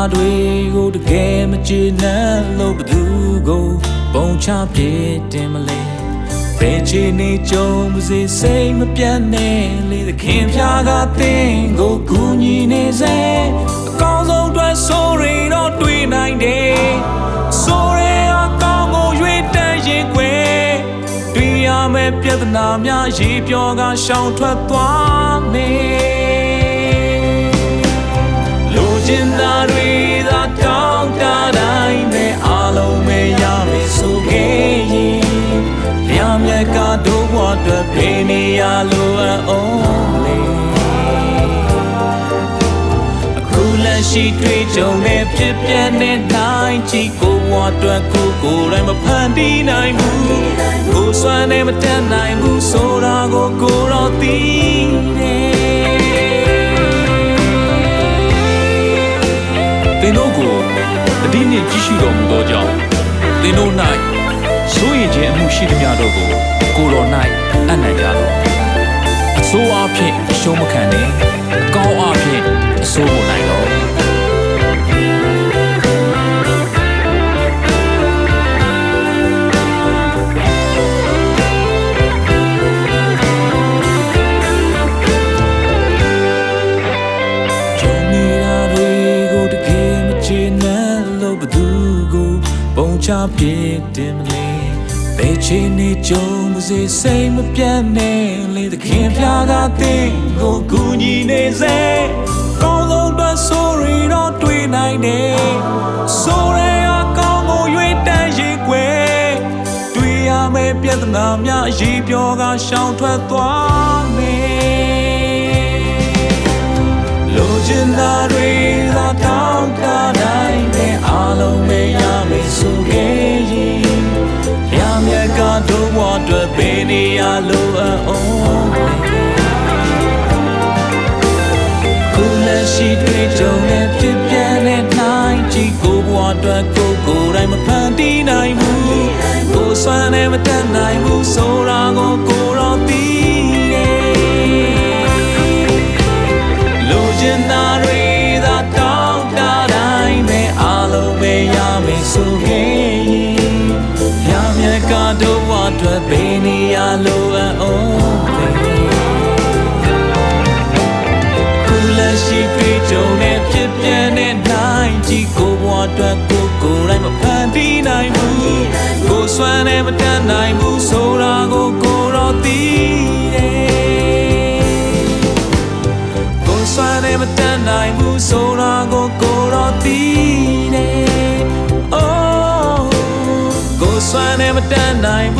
နေတာတွေကိုတကယ်မကျေနပ်လို့ဘသူကိုပုံချပြစ်တင်မလဲဘယ်ချီနေကြုံမစေစိတ်မပြတ်နဲ့လေသခင်ဖျားကတင်ကိုကူညီနေစေအကောင်းဆုံးအတွက်ဆိုရင်တော့တွေ့နိုင်တယ်ဆိုရင်အကောင်းကိုရွေးတန်းရင်ခွေတွေ့ရမယ့်ပြဿနာများရေပြောကရှောင်ထွက်သွားမယ် ရှိတွေ့ကြုံနဲ့ဖြစ်ပြတဲ့နိုင်ချီကိုဘဝအတွက်ကိုကိုယ်တိုင်မဖန်တီးနိုင်ဘူးကိုယ်စွမ်းနဲ့မတတ်နိုင်ဘူးဆိုတာကိုကိုယ်တော့သိတယ်သင်တို့ကိုအတိနှင့်ကြည့်ရှုတော်မူသောကြောင့်သင်တို့၌စိုးရင်ခြင်းအမှုရှိသမျှတို့ကိုကိုယ်တော်၌အံ့နံကြလော့အဆိုးအဖြစ်အရှုံးမခံနဲ့အကောင်းအဖြစ်အဆိုး ဘသူကိုပုံချပြစ်တင်မလဲဘယ်ချင်နေကြုံမစေစိတ်မပြတ်နဲ့လေသခင်ဖျားကတဲ့ကိုကူညီနေစေကောင်းဆုံးတော့ sorry တော့တွေ့နိုင်တယ်ဆိုရအကောင်းကိုရွေးတန်းရင်ခွေတွေ့ရမယ့်ပြဿနာများအရေးပြောကရှောင်ထွက်သွားမယ်လိုချင်တာတွေ ကိုကိုယ်တိုင်မဖန်တီးနိုင်ဘူးကိုယ်စွမ်းနဲ့မတတ်နိုင်ဘူးဆိုတာကိုကိုယ်တော့သိတယ်လိုချင်တာတွေသာတောင်းတတိုင်းပဲအားလုံးပဲရမယ်ဆိုခဲ့ရင်ရမြတ်ကတို့ဘဝအတွက်ပဲနေရလိုအပ်အောင်ပဲခုလက်ရှိတွေ့ကြုံနဲ့ဖြစ်ပြတဲ့ င်မဖန်တီးနိုင်ဘူးကိုယ်စွမ်းနဲ့မတတ်နိုင်ဘူးဆိုတာကိုကိုယ်တော့သိတယ်ကိုယ်စွမ်းနဲ့မတတ်နိုင်ဘူးဆိုတာကိုကိုယ်တော့သိတယ် Oh ကိုယ်စွမ်းနဲ့မတတ်နိုင်ဘူး